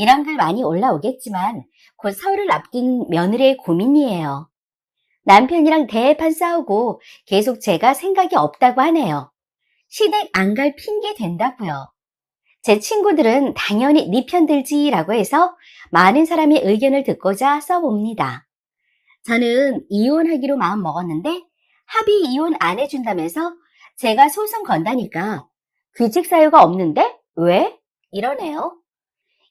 이런 글 많이 올라오겠지만 곧 서울을 앞둔 며느리의 고민이에요. 남편이랑 대판 싸우고 계속 제가 생각이 없다고 하네요. 시댁 안 갈 핑계 된다고요. 제 친구들은 당연히 네 편 들지라고 해서 많은 사람의 의견을 듣고자 써봅니다. 저는 이혼하기로 마음 먹었는데 합의 이혼 안 해준다면서 제가 소송 건다니까 규칙 사유가 없는데 왜? 이러네요.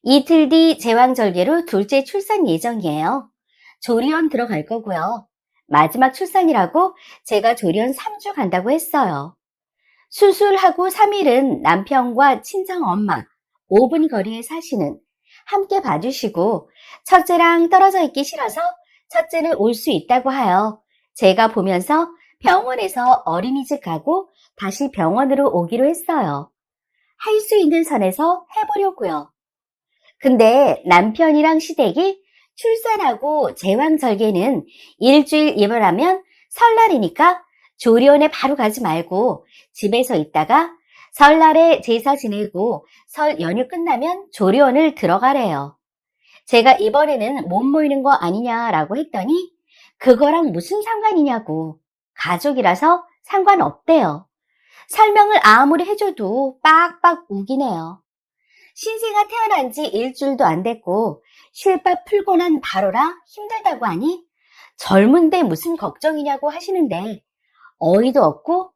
이틀 뒤 제왕절개로 둘째 출산 예정이에요. 조리원 들어갈 거고요. 마지막 출산이라고 제가 조리원 3주 간다고 했어요. 수술하고 3일은 남편과 친정 엄마 5분 거리에 사시는 함께 봐주시고 첫째랑 떨어져 있기 싫어서 첫째는 올수 있다고 하여 제가 보면서 병원에서 어린이집 가고 다시 병원으로 오기로 했어요. 할 수 있는 선에서 해보려고요. 근데 남편이랑 시댁이 출산하고 제왕절개는 일주일 입원하면 설날이니까 조리원에 바로 가지 말고 집에서 있다가 설날에 제사 지내고 설 연휴 끝나면 조리원을 들어가래요. 제가 이번에는 못 모이는 거 아니냐라고 했더니 그거랑 무슨 상관이냐고 가족이라서 상관없대요. 설명을 아무리 해줘도 빡빡 우기네요. 신생아 태어난 지 일주일도 안 됐고 실밥 풀고 난 바로라 힘들다고 하니 젊은데 무슨 걱정이냐고 하시는데 어이도 없고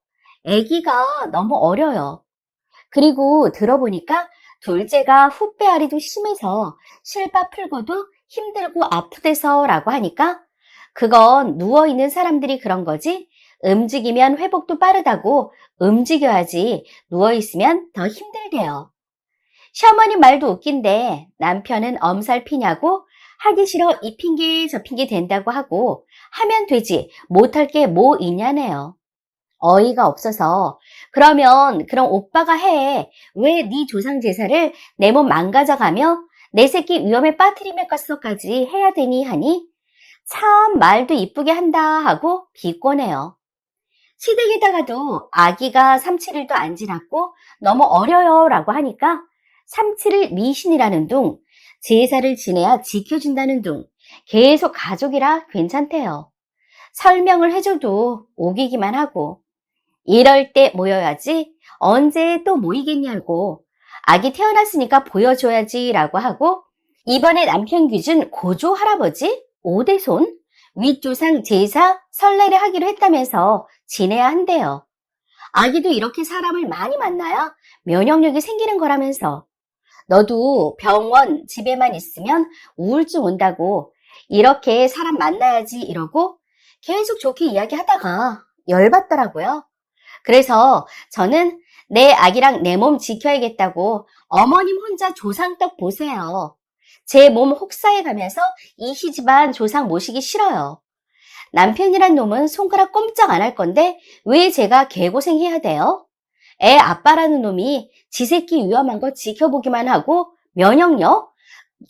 아기가 너무 어려요. 그리고 들어보니까 둘째가 후배아리도 심해서 실밥 풀고도 힘들고 아프대서라고 하니까 그건 누워있는 사람들이 그런 거지 움직이면 회복도 빠르다고 움직여야지 누워있으면 더 힘들대요. 시어머니 말도 웃긴데 남편은 엄살 피냐고 하기 싫어 이 핑계 저 핑계 된다고 하고 하면 되지 못할 게 뭐 있냐네요. 어이가 없어서 그러면 그럼 오빠가 해. 왜 네 조상 제사를 내 몸 망가져가며 내 새끼 위험에 빠뜨리면까지 해야 되니 하니 참 말도 이쁘게 한다 하고 비꼬네요. 시댁에다가도 아기가 3, 7일도 안 지났고 너무 어려요 라고 하니까 3, 7일 미신이라는 둥, 제사를 지내야 지켜준다는 둥, 계속 가족이라 괜찮대요. 설명을 해줘도 오기기만 하고, 이럴 때 모여야지 언제 또 모이겠냐고, 아기 태어났으니까 보여줘야지 라고 하고, 이번에 남편 기준 고조 할아버지, 오대손, 윗조상 제사 설날에 하기로 했다면서 지내야 한대요. 아기도 이렇게 사람을 많이 만나야 면역력이 생기는 거라면서. 너도 병원 집에만 있으면 우울증 온다고 이렇게 사람 만나야지 이러고 계속 좋게 이야기하다가 열받더라고요. 그래서 저는 내 아기랑 내 몸 지켜야겠다고 어머님 혼자 조상떡 보세요. 제 몸 혹사해 가면서 이 시집안 조상 모시기 싫어요. 남편이란 놈은 손가락 꼼짝 안 할 건데 왜 제가 개고생해야 돼요? 애 아빠라는 놈이 지 새끼 위험한 거 지켜보기만 하고 면역력?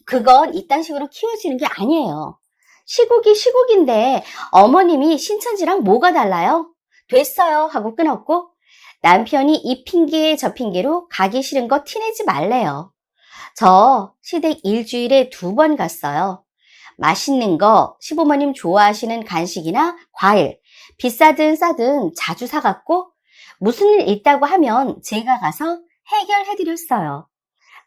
그건 이딴 식으로 키워지는 게 아니에요. 시국이 시국인데 어머님이 신천지랑 뭐가 달라요? 됐어요 하고 끊었고 남편이 이 핑계 저 핑계로 가기 싫은 거 티내지 말래요. 저 시댁 일주일에 두 번 갔어요. 맛있는 거 시부모님 좋아하시는 간식이나 과일 비싸든 싸든 자주 사갖고 무슨 일 있다고 하면 제가 가서 해결해드렸어요.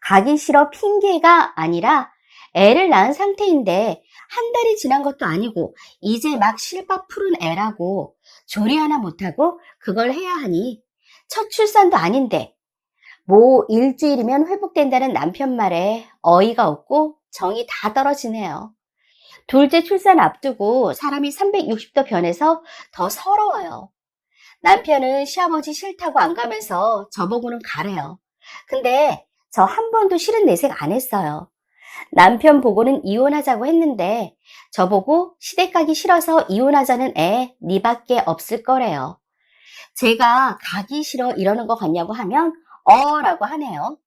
가기 싫어 핑계가 아니라 애를 낳은 상태인데 한 달이 지난 것도 아니고 이제 막 실밥 푸른 애라고 조리 하나 못하고 그걸 해야 하니 첫 출산도 아닌데 뭐 일주일이면 회복된다는 남편 말에 어이가 없고 정이 다 떨어지네요. 둘째 출산 앞두고 사람이 360도 변해서 더 서러워요. 남편은 시아버지 싫다고 안 가면서 저보고는 가래요. 근데 저 한 번도 싫은 내색 안 했어요. 남편 보고는 이혼하자고 했는데 저보고 시댁 가기 싫어서 이혼하자는 애 니밖에 없을 거래요. 제가 가기 싫어 이러는 거 같냐고 하면 어라고 하네요.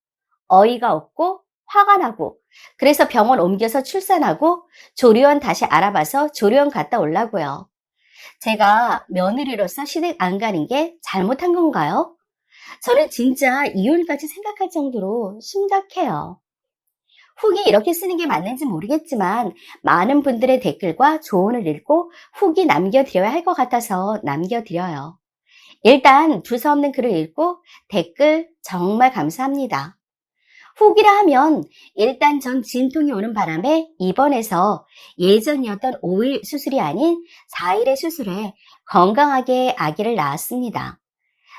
어이가 없고 화가 나고 그래서 병원 옮겨서 출산하고 조리원 다시 알아봐서 조리원 갔다 오려고요. 제가 며느리로서 시댁 안 가는 게 잘못한 건가요? 저는 진짜 이혼까지 생각할 정도로 심각해요. 후기 이렇게 쓰는 게 맞는지 모르겠지만 많은 분들의 댓글과 조언을 읽고 후기 남겨드려야 할 것 같아서 남겨드려요. 일단 두서 없는 글을 읽고 댓글 정말 감사합니다. 후기라 하면 일단 전 진통이 오는 바람에 입원해서 예전이었던 5일 수술이 아닌 4일의 수술에 건강하게 아기를 낳았습니다.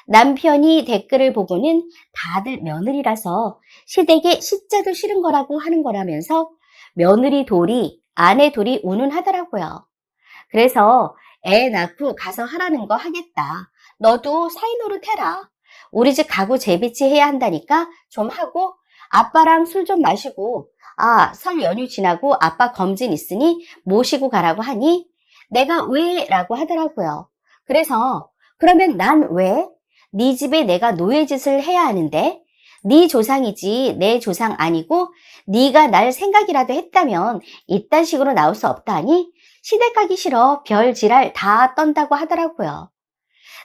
남편이 댓글을 보고는 다들 며느리라서 시댁에 시자도 싫은 거라고 하는 거라면서 며느리 돌이 아내 돌이 운운하더라고요. 그래서 애 낳고 가서 하라는 거 하겠다. 너도 사이 노릇 해라. 우리 집 가구 재배치 해야 한다니까 좀 하고 아빠랑 술 좀 마시고 아, 설 연휴 지나고 아빠 검진 있으니 모시고 가라고 하니 내가 왜? 라고 하더라고요. 그래서 그러면 난 왜? 네 집에 내가 노예 짓을 해야 하는데 네 조상이지 내 조상 아니고 네가 날 생각이라도 했다면 이딴 식으로 나올 수 없다니 시댁 가기 싫어 별 지랄 다 떤다고 하더라고요.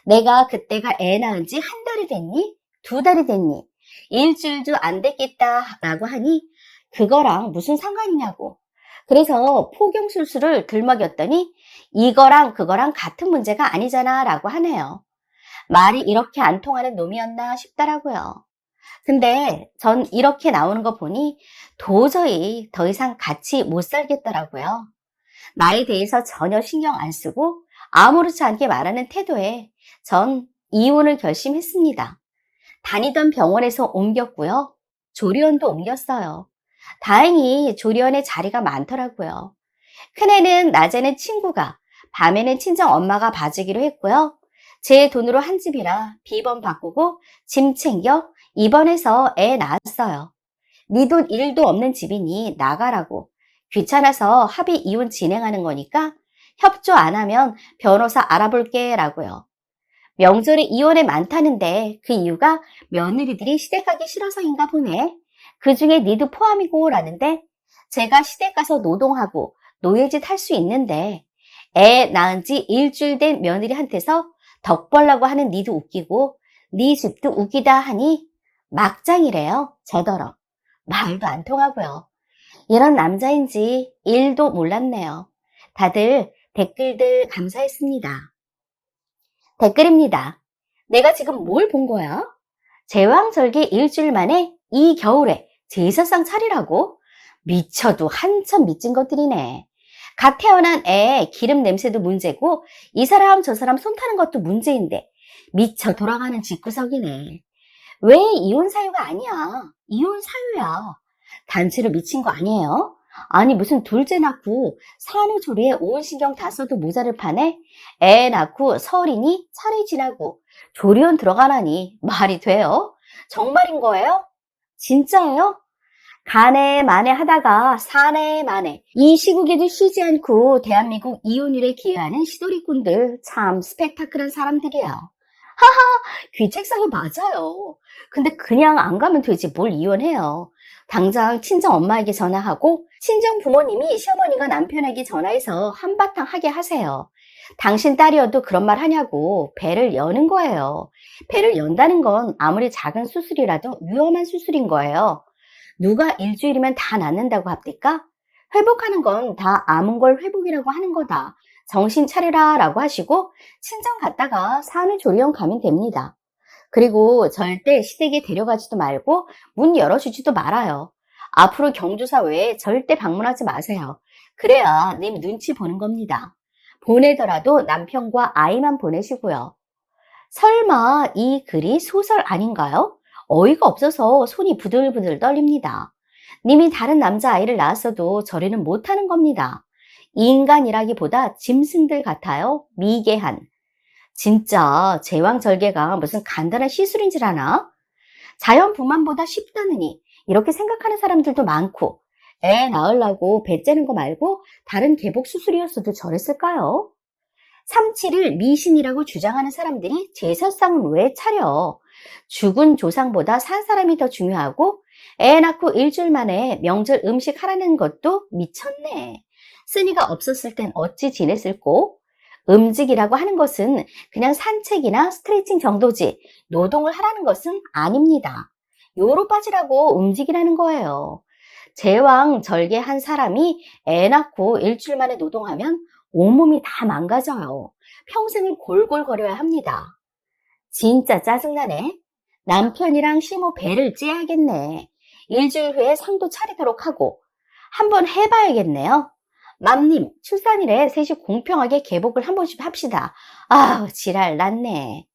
내가 그때가 애 낳은 지 한 달이 됐니? 두 달이 됐니? 일주일도 안 됐겠다라고 하니 그거랑 무슨 상관이냐고. 그래서 포경술수를 들먹였더니 이거랑 그거랑 같은 문제가 아니잖아 라고 하네요. 말이 이렇게 안 통하는 놈이었나 싶더라고요. 근데 전 이렇게 나오는 거 보니 도저히 더 이상 같이 못 살겠더라고요. 나에 대해서 전혀 신경 안 쓰고 아무렇지 않게 말하는 태도에 전 이혼을 결심했습니다. 다니던 병원에서 옮겼고요. 조리원도 옮겼어요. 다행히 조리원에 자리가 많더라고요. 큰애는 낮에는 친구가, 밤에는 친정 엄마가 봐주기로 했고요. 제 돈으로 한 집이라 비번 바꾸고 짐 챙겨 입원해서 애 낳았어요. 네 돈 1도 없는 집이니 나가라고. 귀찮아서 합의 이혼 진행하는 거니까 협조 안 하면 변호사 알아볼게 라고요. 명절에 이혼에 많다는데 그 이유가 며느리들이 시댁 가기 싫어서인가 보네. 그 중에 니도 포함이고 라는데 제가 시댁 가서 노동하고 노예짓 할 수 있는데 애 낳은 지 일주일 된 며느리한테서 덕 벌라고 하는 니도 웃기고 니 집도 웃기다 하니 막장이래요. 저더러. 말도 안 통하고요. 이런 남자인지 일도 몰랐네요. 다들 댓글들 감사했습니다. 댓글입니다. 내가 지금 뭘 본 거야? 제왕절개 일주일 만에 이 겨울에 제사상 차리라고? 미쳐도 한참 미친 것들이네. 갓 태어난 애 기름 냄새도 문제고 이 사람 저 사람 손 타는 것도 문제인데 미쳐 돌아가는 집구석이네. 왜 이혼 사유가 아니야? 이혼 사유야. 단체로 미친 거 아니에요? 아니 무슨 둘째 낳고 산후조리에 온 신경 다 써도 모자를 파네? 애 낳고 설이니 차례 지나고 조리원 들어가라니 말이 돼요? 정말인 거예요? 진짜예요? 가네 마네 하다가 사네 마네 이 시국에도 쉬지 않고 대한민국 이혼율에 기여하는 시도리꾼들 참 스펙타클한 사람들이야. 하하 귀책상이 맞아요. 근데 그냥 안 가면 되지 뭘 이혼해요. 당장 친정 엄마에게 전화하고 친정 부모님이 시어머니가 남편에게 전화해서 한바탕 하게 하세요. 당신 딸이어도 그런 말 하냐고 배를 여는 거예요. 배를 연다는 건 아무리 작은 수술이라도 위험한 수술인 거예요. 누가 일주일이면 다 낫는다고 합니까? 회복하는 건 다 아문 걸 회복이라고 하는 거다. 정신 차리라 라고 하시고 친정 갔다가 산후 조리원 가면 됩니다. 그리고 절대 시댁에 데려가지도 말고 문 열어주지도 말아요. 앞으로 경조사 외에 절대 방문하지 마세요. 그래야 님 눈치 보는 겁니다. 보내더라도 남편과 아이만 보내시고요. 설마 이 글이 소설 아닌가요? 어이가 없어서 손이 부들부들 떨립니다. 님이 다른 남자아이를 낳았어도 저리는 못하는 겁니다. 인간이라기보다 짐승들 같아요. 미개한. 진짜 제왕절개가 무슨 간단한 시술인 줄 아나? 자연 분만보다 쉽다느니 이렇게 생각하는 사람들도 많고 애 낳으려고 배 째는 거 말고 다른 개복 수술이었어도 저랬을까요? 삼치를 미신이라고 주장하는 사람들이 제사상은 왜 차려? 죽은 조상보다 산 사람이 더 중요하고 애 낳고 일주일 만에 명절 음식 하라는 것도 미쳤네. 쓰니가 없었을 땐 어찌 지냈을꼬? 음직이라고 하는 것은 그냥 산책이나 스트레칭 정도지 노동을 하라는 것은 아닙니다. 요로 빠지라고 움직이라는 거예요. 제왕 절개 한 사람이 애 낳고 일주일 만에 노동하면 온몸이 다 망가져요. 평생을 골골거려야 합니다. 진짜 짜증나네. 남편이랑 시모 배를 째야겠네. 일주일 후에 상도 차리도록 하고 한번 해봐야겠네요. 맘님, 출산일에 셋이 공평하게 개복을 한 번씩 합시다. 아우, 지랄 났네.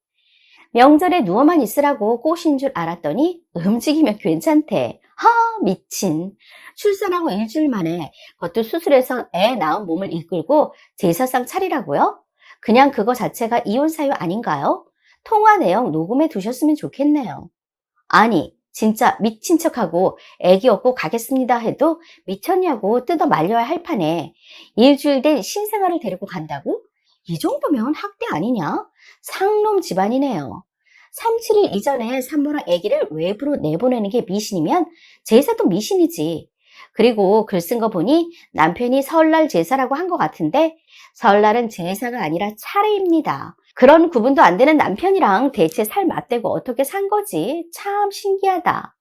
명절에 누워만 있으라고 꼬신 줄 알았더니 움직이면 괜찮대. 하, 미친. 출산하고 일주일 만에 그것도 수술해서 애 낳은 몸을 이끌고 제사상 차리라고요? 그냥 그거 자체가 이혼 사유 아닌가요? 통화 내용 녹음해 두셨으면 좋겠네요. 아니, 진짜 미친 척하고 애기 얻고 가겠습니다 해도 미쳤냐고 뜯어 말려야 할 판에 일주일 된 신생아를 데리고 간다고? 이 정도면 학대 아니냐? 상놈 집안이네요. 3, 7일 이전에 산모랑 아기를 외부로 내보내는 게 미신이면 제사도 미신이지. 그리고 글 쓴 거 보니 남편이 설날 제사라고 한 것 같은데 설날은 제사가 아니라 차례입니다. 그런 구분도 안 되는 남편이랑 대체 살 맞대고 어떻게 산 거지? 참 신기하다.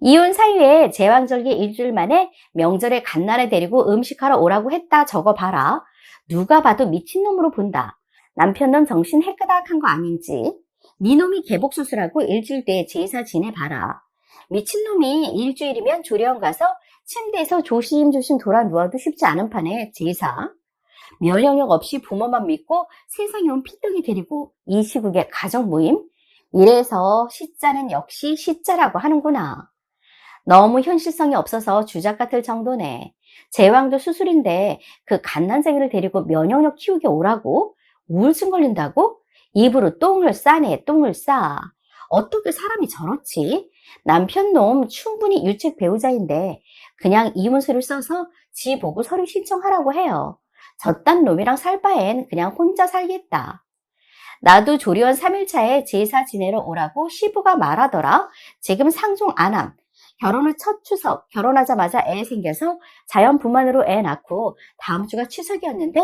이혼 사유에 제왕절개 일주일 만에 명절에 갓난애 데리고 음식하러 오라고 했다 적어 봐라. 누가 봐도 미친놈으로 본다. 남편 놈 정신 해끄닥한 거 아닌지. 니놈이 개복 수술하고 일주일 때 제사 지내봐라. 미친놈이 일주일이면 조령 가서 침대에서 조심조심 돌아 누워도 쉽지 않은 판에 제사. 면역력 없이 부모만 믿고 세상에 온 피덩이 데리고 이 시국에 가정 모임? 이래서 시자는 역시 시자라고 하는구나. 너무 현실성이 없어서 주작 같을 정도네. 제왕도 수술인데 그 갓난쟁이를 데리고 면역력 키우게 오라고? 우울증 걸린다고? 입으로 똥을 싸네, 똥을 싸. 어떻게 사람이 저렇지? 남편 놈 충분히 유책 배우자인데 그냥 이혼서를 써서 지 보고 서류 신청하라고 해요. 저딴 놈이랑 살 바엔 그냥 혼자 살겠다. 나도 조리원 3일차에 제사 지내러 오라고 시부가 말하더라. 지금 상종 안함. 결혼을 첫 추석, 결혼하자마자 애 생겨서 자연분만으로 애 낳고 다음 주가 추석이었는데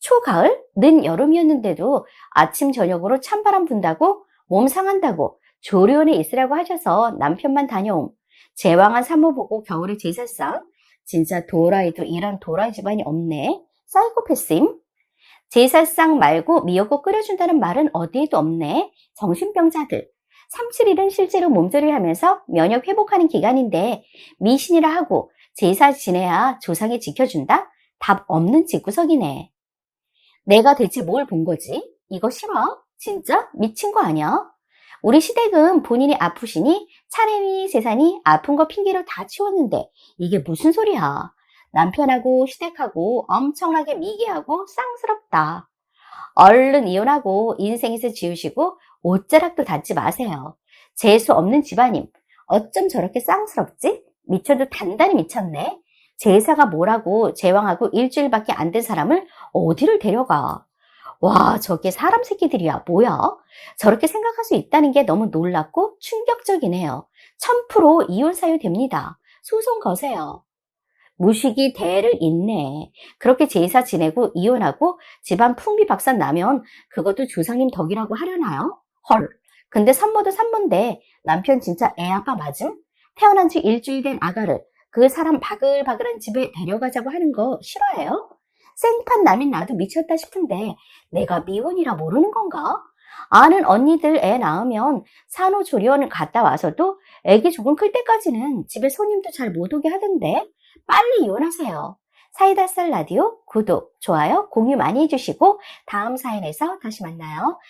초가을, 는 여름이었는데도 아침 저녁으로 찬바람 분다고 몸 상한다고 조리원에 있으라고 하셔서 남편만 다녀옴. 제왕한 산모 보고 겨울에 제사상. 진짜 도라이도 이런 도라이 집안이 없네. 사이코패스임. 제사상 말고 미역국 끓여준다는 말은 어디에도 없네. 정신병자들. 3, 7일은 실제로 몸조리를 하면서 면역 회복하는 기간인데 미신이라 하고 제사 지내야 조상이 지켜준다? 답 없는 집구석이네. 내가 대체 뭘 본 거지? 이거 싫어? 진짜? 미친 거 아니야? 우리 시댁은 본인이 아프시니 차례니 세산이 아픈 거 핑계로 다 치웠는데 이게 무슨 소리야? 남편하고 시댁하고 엄청나게 미개하고 쌍스럽다. 얼른 이혼하고 인생에서 지우시고 옷자락도 닫지 마세요. 재수 없는 집안임. 어쩜 저렇게 쌍스럽지? 미쳐도 단단히 미쳤네. 제사가 뭐라고 제왕하고 일주일밖에 안 된 사람을 어디를 데려가. 와, 저게 사람 새끼들이야. 뭐야? 저렇게 생각할 수 있다는 게 너무 놀랍고 충격적이네요. 1000% 이혼 사유 됩니다. 소송 거세요. 무식이 대를 잇네. 그렇게 제사 지내고 이혼하고 집안 풍비박산 나면 그것도 조상님 덕이라고 하려나요? 헐. 근데 산모도 산모인데 남편 진짜 애 아빠 맞음? 태어난 지 일주일 된 아가를 그 사람 바글바글한 집에 데려가자고 하는 거 싫어해요? 생판 남인 나도 미쳤다 싶은데 내가 미혼이라 모르는 건가? 아는 언니들 애 낳으면 산후조리원을 갔다 와서도 애기 조금 클 때까지는 집에 손님도 잘 못 오게 하던데 빨리 이혼하세요. 사이다 쌀 라디오 구독, 좋아요, 공유 많이 해주시고 다음 사연에서 다시 만나요.